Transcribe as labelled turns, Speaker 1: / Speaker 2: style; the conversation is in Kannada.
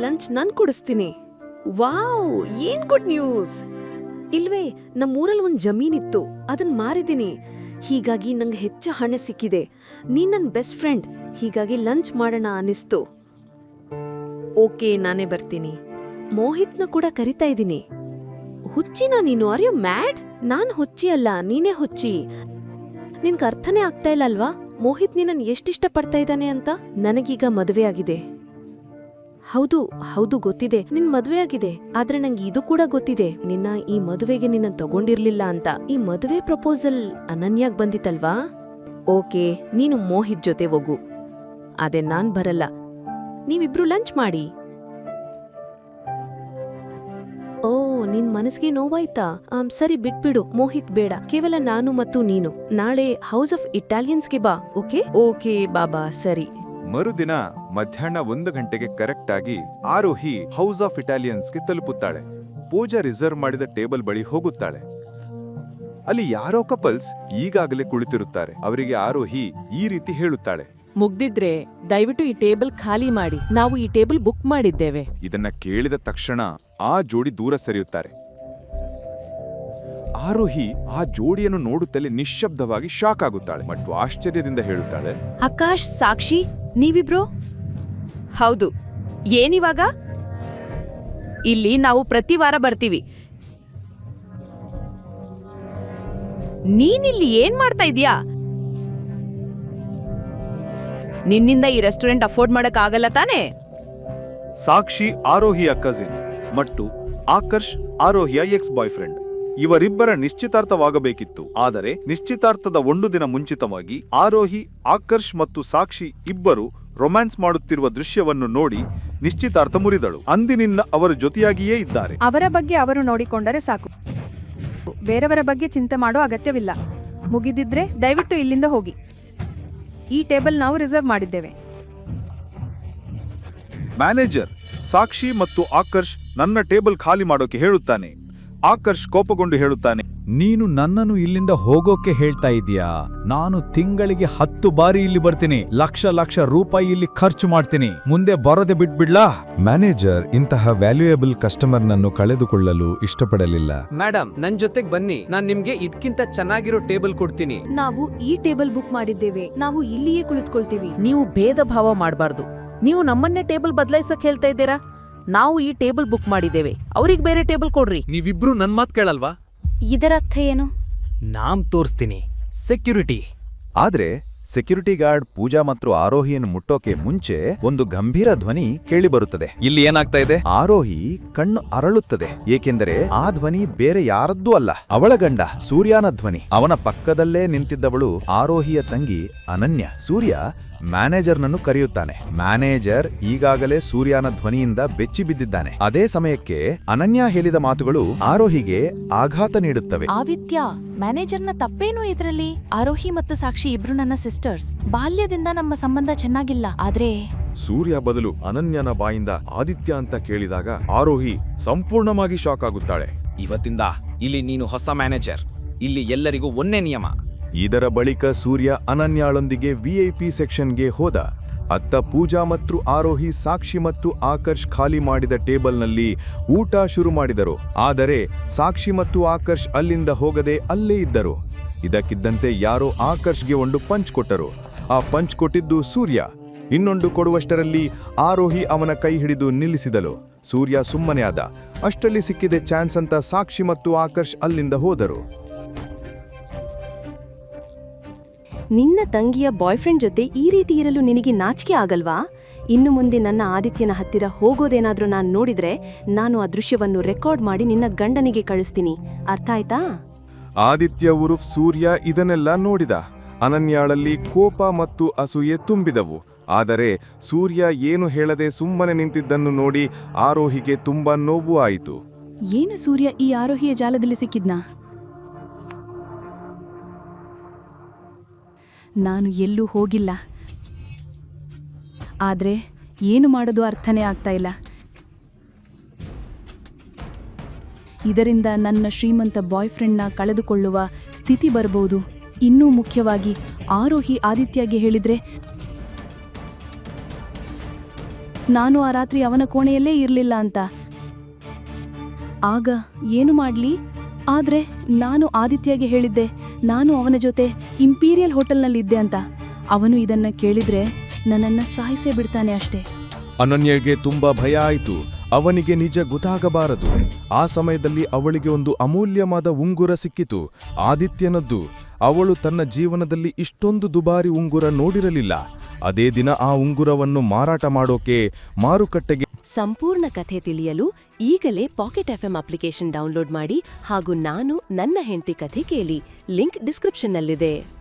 Speaker 1: ಲಂಚ್ ನಾನ್ ಕೊಡಿಸ್ತೀನಿ. ವಾವ್, ಏನ್ ಗುಡ್ ನ್ಯೂಸ್. ಇಲ್ವೇ, ನಮ್ಮೂರಲ್ಲಿ ಒಂದ್ ಜಮೀನಿತ್ತು, ಅದನ್ ಮಾರಿದ್ದೀನಿ. ಹೀಗಾಗಿ ನಂಗೆ ಹೆಚ್ಚು ಹಣ ಸಿಕ್ಕಿದೆ. ನೀ ನನ್ ಬೆಸ್ಟ್ ಫ್ರೆಂಡ್, ಹೀಗಾಗಿ ಲಂಚ್ ಮಾಡೋಣ ಅನಿಸ್ತು ಓಕೆ, ನಾನೇ ಬರ್ತೀನಿ. ಮೋಹಿತ್ನ ಕೂಡ ಕರಿತಾ ಇದ್ದೀನಿ. ಹುಚ್ಚಿನ ನೀನು, ಆರ್ ಯು ಮ್ಯಾಡ್? ನಾನ್ ಹುಚ್ಚಿ ಅಲ್ಲ, ನೀನೇ ಹುಚ್ಚಿ. ನಿನ್ಗೆ ಅರ್ಥನೇ ಆಗ್ತಾ ಇಲ್ಲ ಅಲ್ವಾ? ಮೋಹಿತ್ ನೀನನ್ ಎಷ್ಟಿಷ್ಟ ಪಡ್ತಾ ಇದ್ದಾನೆ ಅಂತ? ನನಗೀಗ ಮದುವೆ ಆಗಿದೆ ಹೌದು ಹೌದು ಗೊತ್ತಿದೆ. ನಿನ್ ಮದುವೆ ಆಗಿದೆ ಆದ್ರೆ ನಂಗೆ ಇದು ಕೂಡ ಗೊತ್ತಿದೆ. ನಿನ್ನ ಈ ಮದುವೆಗೆ ನಿನ್ನ ತಗೊಂಡಿರ್ಲಿಲ್ಲ ಅಂತ. ಈ ಮದುವೆ ಪ್ರಪೋಸಲ್ ಅನನ್ಯಾಗ್ ಬಂದಿತ್ತಲ್ವಾ? ಓಕೆ, ನೀನು ಮೋಹಿತ್ ಜೊತೆ ಹೋಗು. ಅದೇ ನಾನ್ ಬರಲ್ಲ. ನೀವಿಬ್ರು ಲಂಚ್ ಮಾಡಿ. ಓ, ನಿನ್ ಮನಸ್ಗೆ ನೋವಾಯ್ತಾ? ಸರಿ, ಬಿಟ್ಬಿಡು. ಮೋಹಿತ್ ಬೇಡ. ಕೇವಲ ನಾನು ಮತ್ತು ನೀನು. ನಾಳೆ ಹೌಸ್ ಆಫ್ ಇಟಾಲಿಯನ್ಸ್ಗೆ ಬಾ, ಓಕೆ? ಓಕೆ, ಬಾಬಾ, ಸರಿ.
Speaker 2: ಮರುದಿನ ಮಧ್ಯಾಹ್ನ ಒಂದು ಗಂಟೆಗೆ ಕರೆಕ್ಟ್ ಆಗಿ ಆರೋಹಿ ಹೌಸ್ ಆಫ್ ಇಟಾಲಿಯನ್ಸ್ಗೆ ತಲುಪುತ್ತಾಳೆ. ಪೂಜಾ ರಿಸರ್ವ್ ಮಾಡಿದ ಟೇಬಲ್ ಬಳಿ ಹೋಗುತ್ತಾಳೆ. ಅಲ್ಲಿ ಯಾರೋ ಕಪಲ್ಸ್ ಈಗಾಗಲೇ ಕುಳಿತಿರುತ್ತಾರೆ. ಅವರಿಗೆ ಆರೋಹಿ ಈ ರೀತಿ ಹೇಳುತ್ತಾಳೆ.
Speaker 3: ಮುಗ್ದಿದ್ರೆ ದಯವಿಟ್ಟು ಈ ಟೇಬಲ್ ಖಾಲಿ ಮಾಡಿ. ನಾವು ಈ ಟೇಬಲ್ ಬುಕ್ ಮಾಡಿದ್ದೇವೆ.
Speaker 2: ಇದನ್ನ ಕೇಳಿದ ತಕ್ಷಣ ಆ ಜೋಡಿ ದೂರ ಸರಿಯುತ್ತಾರೆ. ಆರೋಹಿ ಆ ಜೋಡಿಯನ್ನು ನೋಡುತ್ತಲೇ ನಿಶ್ಶಬ್ದವಾಗಿ ಶಾಕ್ ಆಗುತ್ತಾಳೆ. ಮತ್ತು ಆಶ್ಚರ್ಯದಿಂದ ಹೇಳುತ್ತಾಳೆ.
Speaker 4: ಆಕಾಶ್ ಸಾಕ್ಷಿ ನೀವಿಬ್ರು? ಹೌದು. ಏನಿವಾಗ? ಇಲ್ಲಿ ನಾವು ಪ್ರತಿ ವಾರ ಬರ್ತೀವಿ. ನೀನಿಲ್ಲಿ ಏನ್ ಮಾಡ್ತಾ ಇದೀಯಾ ನಿನ್ನಿಂದ ಈ ರೆಸ್ಟೋರೆಂಟ್ ಅಫೋರ್ಡ್ ಮಾಡಕ್ ಆಗಲ್ಲ ತಾನೇ?
Speaker 5: ಸಾಕ್ಷಿ ಆರೋಹಿಯ ಕಸಿನ್ ಮತ್ತು ಆಕರ್ಷ್ ಆರೋಹಿಯ ಎಕ್ಸ್ ಬಾಯ್ ಫ್ರೆಂಡ್ ಇವರಿಬ್ಬರ ನಿಶ್ಚಿತಾರ್ಥವಾಗಬೇಕಿತ್ತು. ಆದರೆ ನಿಶ್ಚಿತಾರ್ಥದ ಒಂದು ದಿನ ಮುಂಚಿತವಾಗಿ ಆರೋಹಿ, ಆಕರ್ಷ್ ಮತ್ತು ಸಾಕ್ಷಿ ಇಬ್ಬರು ರೊಮ್ಯಾನ್ಸ್ ಮಾಡುತ್ತಿರುವ ದೃಶ್ಯವನ್ನು ನೋಡಿ ನಿಶ್ಚಿತಾರ್ಥ ಮುರಿದಳು. ಅಂದಿನಿಂದ ಅವರು ಜೊತೆಯಾಗಿಯೇ ಇದ್ದಾರೆ.
Speaker 6: ಅವರ ಬಗ್ಗೆ ಅವರು ನೋಡಿಕೊಂಡರೆ ಸಾಕು. ಬೇರೆಯವರ ಬಗ್ಗೆ ಚಿಂತೆ ಮಾಡೋ ಅಗತ್ಯವಿಲ್ಲ. ಮುಗಿದಿದ್ರೆ ದಯವಿಟ್ಟು ಇಲ್ಲಿಂದ ಹೋಗಿ. ಈ ಟೇಬಲ್ ನಾವು ರಿಸರ್ವ್ ಮಾಡಿದ್ದೇವೆ.
Speaker 5: ಮ್ಯಾನೇಜರ್ ಸಾಕ್ಷಿ ಮತ್ತು ಆಕರ್ಷ್ ನನ್ನ ಟೇಬಲ್ ಖಾಲಿ ಮಾಡೋಕೆ ಹೇಳುತ್ತಾನೆ. ಆಕರ್ಷ್ ಕೋಪಗೊಂಡು ಹೇಳುತ್ತಾನೆ
Speaker 7: ನೀನು ನನ್ನನ್ನು ಇಲ್ಲಿಂದ ಹೋಗೋಕೆ ಹೇಳ್ತಾ ಇದೀಯಾ ನಾನು ತಿಂಗಳಿಗೆ ಹತ್ತು ಬಾರಿ ಇಲ್ಲಿ ಬರ್ತೀನಿ ಲಕ್ಷ ಲಕ್ಷ ರೂಪಾಯಿ ಇಲ್ಲಿ ಖರ್ಚು ಮಾಡ್ತೀನಿ. ಮುಂದೆ ಬರೋದೆ ಬಿಟ್ಬಿಡ್ಲಾ?
Speaker 8: ಮ್ಯಾನೇಜರ್ ಇಂತಹ ವ್ಯಾಲ್ಯೂಯಬಲ್ ಕಸ್ಟಮರ್ ನನ್ನು ಕಳೆದುಕೊಳ್ಳಲು ಇಷ್ಟಪಡಲಿಲ್ಲ.
Speaker 9: ಮೇಡಮ್ ನನ್ ಜೊತೆಗ್ ಬನ್ನಿ. ನಾನ್ ನಿಮ್ಗೆ ಇದಕ್ಕಿಂತ ಚೆನ್ನಾಗಿರೋ ಟೇಬಲ್ ಕೊಡ್ತೀನಿ.
Speaker 4: ನಾವು ಈ ಟೇಬಲ್ ಬುಕ್ ಮಾಡಿದ್ದೇವೆ. ನಾವು ಇಲ್ಲಿಯೇ ಕುಳಿತುಕೊಳ್ತೀವಿ.
Speaker 3: ನೀವು ಭೇದ ಭಾವ ಮಾಡಬಾರ್ದು. ನೀವು ನಮ್ಮನ್ನೇ ಟೇಬಲ್ ಬದಲಾಯಿಸಕ್ ಹೇಳ್ತಾ ಇದ್ದೀರಾ? ನಾವು ಈ ಟೇಬಲ್ ಬುಕ್ ಮಾಡಿದ್ದೇವೆ. ಅವ್ರಿಗೆ ಬೇರೆ ಟೇಬಲ್ ಕೊಡ್ರಿ.
Speaker 9: ನೀವಿಬ್ರು ನನ್ ಮಾತ್ ಕೇಳಲ್ವಾ?
Speaker 4: ಇದರರ್ಥ ಏನು?
Speaker 9: ನಾಮ್ ತೋರಿಸ್ತೀನಿ. ಸೆಕ್ಯೂರಿಟಿ.
Speaker 8: ಆದ್ರೆ ಸೆಕ್ಯೂರಿಟಿ ಗಾರ್ಡ್ ಪೂಜಾ ಮತ್ತು ಆರೋಹಿಯನ್ನು ಮುಟ್ಟೋಕೆ ಮುಂಚೆ ಒಂದು ಗಂಭೀರ ಧ್ವನಿ ಕೇಳಿಬರುತ್ತದೆ.
Speaker 7: ಇಲ್ಲಿ ಏನಾಗ್ತಾ ಇದೆ?
Speaker 8: ಆರೋಹಿ ಕಣ್ಣು ಅರಳುತ್ತದೆ. ಏಕೆಂದರೆ ಆ ಧ್ವನಿ ಬೇರೆ ಯಾರದ್ದೂ ಅಲ್ಲ. ಅವಳ ಗಂಡ ಸೂರ್ಯನ ಧ್ವನಿ. ಅವನ ಪಕ್ಕದಲ್ಲೇ ನಿಂತಿದ್ದವಳು ಆರೋಹಿಯ ತಂಗಿ ಅನನ್ಯ. ಸೂರ್ಯ ಮ್ಯಾನೇಜರ್ನನ್ನು ಕರೆಯುತ್ತಾನೆ. ಮ್ಯಾನೇಜರ್ ಈಗಾಗಲೇ ಸೂರ್ಯನ ಧ್ವನಿಯಿಂದ ಬೆಚ್ಚಿ ಬಿದ್ದಿದ್ದಾನೆ. ಅದೇ ಸಮಯಕ್ಕೆ ಅನನ್ಯ ಹೇಳಿದ ಮಾತುಗಳು ಆರೋಹಿಗೆ ಆಘಾತ ನೀಡುತ್ತವೆ.
Speaker 4: ಆವಿತ್ಯ ಮ್ಯಾನೇಜರ್ನ ತಪ್ಪೇನು ಇದರಲ್ಲಿ? ಆರೋಹಿ ಮತ್ತು ಸಾಕ್ಷಿ ಇಬ್ರು ನನ್ನ ಸಿಸ್ಟರ್ಸ್. ಬಾಲ್ಯದಿಂದ ನಮ್ಮ ಸಂಬಂಧ ಚೆನ್ನಾಗಿಲ್ಲ. ಆದ್ರೆ
Speaker 2: ಸೂರ್ಯ ಬದಲು ಅನನ್ಯನ ಬಾಯಿಂದ ಆದಿತ್ಯ ಅಂತ ಕೇಳಿದಾಗ ಆರೋಹಿ ಸಂಪೂರ್ಣವಾಗಿ ಶಾಕ್ ಆಗುತ್ತಾಳೆ.
Speaker 9: ಇವತ್ತಿಂದ ಇಲ್ಲಿ ನೀನು ಹೊಸ ಮ್ಯಾನೇಜರ್. ಇಲ್ಲಿ ಎಲ್ಲರಿಗೂ ಒಂದೇ ನಿಯಮ.
Speaker 2: ಇದರ ಬಳಿಕ ಸೂರ್ಯ ಅನನ್ಯಾಳೊಂದಿಗೆ ವಿಐಪಿ ಸೆಕ್ಷನ್ಗೆ ಹೋದ. ಅತ್ತ ಪೂಜಾ ಮತ್ತು ಆರೋಹಿ ಸಾಕ್ಷಿ ಮತ್ತು ಆಕರ್ಷ್ ಖಾಲಿ ಮಾಡಿದ ಟೇಬಲ್ನಲ್ಲಿ ಊಟ ಶುರು ಮಾಡಿದರು. ಆದರೆ ಸಾಕ್ಷಿ ಮತ್ತು ಆಕರ್ಷ್ ಅಲ್ಲಿಂದ ಹೋಗದೆ ಅಲ್ಲೇ ಇದ್ದರು. ಇದಕ್ಕಿದ್ದಂತೆ ಯಾರೋ ಆಕರ್ಷ್ಗೆ ಒಂದು ಪಂಚ್ ಕೊಟ್ಟರು. ಆ ಪಂಚ್ ಕೊಟ್ಟಿದ್ದು ಸೂರ್ಯ. ಇನ್ನೊಂದು ಕೊಡುವಷ್ಟರಲ್ಲಿ ಆರೋಹಿ ಅವನ ಕೈ ಹಿಡಿದು ನಿಲ್ಲಿಸಿದಳು. ಸೂರ್ಯ ಸುಮ್ಮನೆ ಆದ. ಅಷ್ಟರಲ್ಲಿ ಸಿಕ್ಕಿದೆ ಚಾನ್ಸ್ ಅಂತ ಸಾಕ್ಷಿ ಮತ್ತು ಆಕರ್ಷ್ ಅಲ್ಲಿಂದ ಹೋದರು.
Speaker 4: ನಿನ್ನ ತಂಗಿಯ ಬಾಯ್ಫ್ರೆಂಡ್ ಜೊತೆ ಈ ರೀತಿ ಇರಲು ನಿನಗೆ ನಾಚಿಕೆ ಆಗಲ್ವಾ? ಇನ್ನು ಮುಂದೆ ನನ್ನ ಆದಿತ್ಯನ ಹತ್ತಿರ ಹೋಗೋದೇನಾದರೂ ನಾನು ನೋಡಿದ್ರೆ ನಾನು ಆ ದೃಶ್ಯವನ್ನು ರೆಕಾರ್ಡ್ ಮಾಡಿ ನಿನ್ನ ಗಂಡನಿಗೆ ಕಳಿಸ್ತೀನಿ. ಅರ್ಥ ಆಯ್ತಾ?
Speaker 2: ಆದಿತ್ಯ ಉರುಫ್ ಸೂರ್ಯ ಇದನ್ನೆಲ್ಲ ನೋಡಿದ. ಅನನ್ಯಾಳಲ್ಲಿ ಕೋಪ ಮತ್ತು ಅಸೂಯೆ ತುಂಬಿದವು. ಆದರೆ ಸೂರ್ಯ ಏನು ಹೇಳದೆ ಸುಮ್ಮನೆ ನಿಂತಿದ್ದನ್ನು ನೋಡಿ ಆರೋಹಿಗೆ ತುಂಬಾ ನೋವು ಆಯಿತು.
Speaker 4: ಏನು ಸೂರ್ಯ ಈ ಆರೋಹಿಯ ಜಾಲದಲ್ಲಿ ಸಿಕ್ಕಿದ್ನಾ? ನಾನು ಎಲ್ಲೂ ಹೋಗಿಲ್ಲ. ಆದರೆ ಏನು ಮಾಡೋದು ಅರ್ಥನೇ ಆಗ್ತಾ ಇಲ್ಲ. ಇದರಿಂದ ನನ್ನ ಶ್ರೀಮಂತ ಬಾಯ್ಫ್ರೆಂಡ್ನ ಕಳೆದುಕೊಳ್ಳುವ ಸ್ಥಿತಿ ಬರಬಹುದು. ಇನ್ನೂ ಮುಖ್ಯವಾಗಿ ಆರೋಹಿ ಆದಿತ್ಯಗೆ ಹೇಳಿದರೆ, ನಾನು ಆ ರಾತ್ರಿ ಅವನ ಕೋಣೆಯಲ್ಲೇ ಇರಲಿಲ್ಲ ಅಂತ. ಆಗ ಏನು ಮಾಡ್ಲಿ? ಆದ್ರೆ ನಾನು ಆದಿತ್ಯಗೆ ಹೇಳಿದ್ದೆ, ನಾನು ಅವನ ಜೊತೆ ಇಂಪೀರಿಯಲ್ ಹೋಟೆಲ್ನಲ್ಲಿದ್ದೆ ಅಂತ. ಅವನು ಇದನ್ನ ಕೇಳಿದ್ರೆ ನನ್ನನ್ನ ಸಾಯಿಸೇ ಬಿಡ್ತಾನೆ ಅಷ್ಟೇ.
Speaker 2: ಅನನ್ಯಗೆ ತುಂಬಾ ಭಯ ಆಯಿತು. ಅವನಿಗೆ ನಿಜ ಗೊತ್ತಾಗಬಾರದು. ಆ ಸಮಯದಲ್ಲಿ ಅವಳಿಗೆ ಒಂದು ಅಮೂಲ್ಯವಾದ ಉಂಗುರ ಸಿಕ್ಕಿತು. ಆದಿತ್ಯನದ್ದು, ಅವಳು ತನ್ನ ಜೀವನದಲ್ಲಿ ಇಷ್ಟೊಂದು ದುಬಾರಿ ಉಂಗುರ ನೋಡಿರಲಿಲ್ಲ. ಅದೇ ದಿನ ಆ ಉಂಗುರವನ್ನು ಮಾರಾಟ ಮಾಡೋಕೆ ಮಾರುಕಟ್ಟೆಗೆ
Speaker 4: ಸಂಪೂರ್ಣ ಕಥೆ ತಿಳಿಯಲು ಈಗಲೇ ಪಾಕೆಟ್ ಎಫ್ಎಂ ಅಪ್ಲಿಕೇಶನ್ ಡೌನ್ಲೋಡ್ ಮಾಡಿ ಹಾಗೂ ನಾನು ನನ್ನ ಹೆಂಡತಿ ಕಥೆ ಕೇಳಿ. ಲಿಂಕ್ ಡಿಸ್ಕ್ರಿಪ್ಷನ್ನಲ್ಲಿದೆ.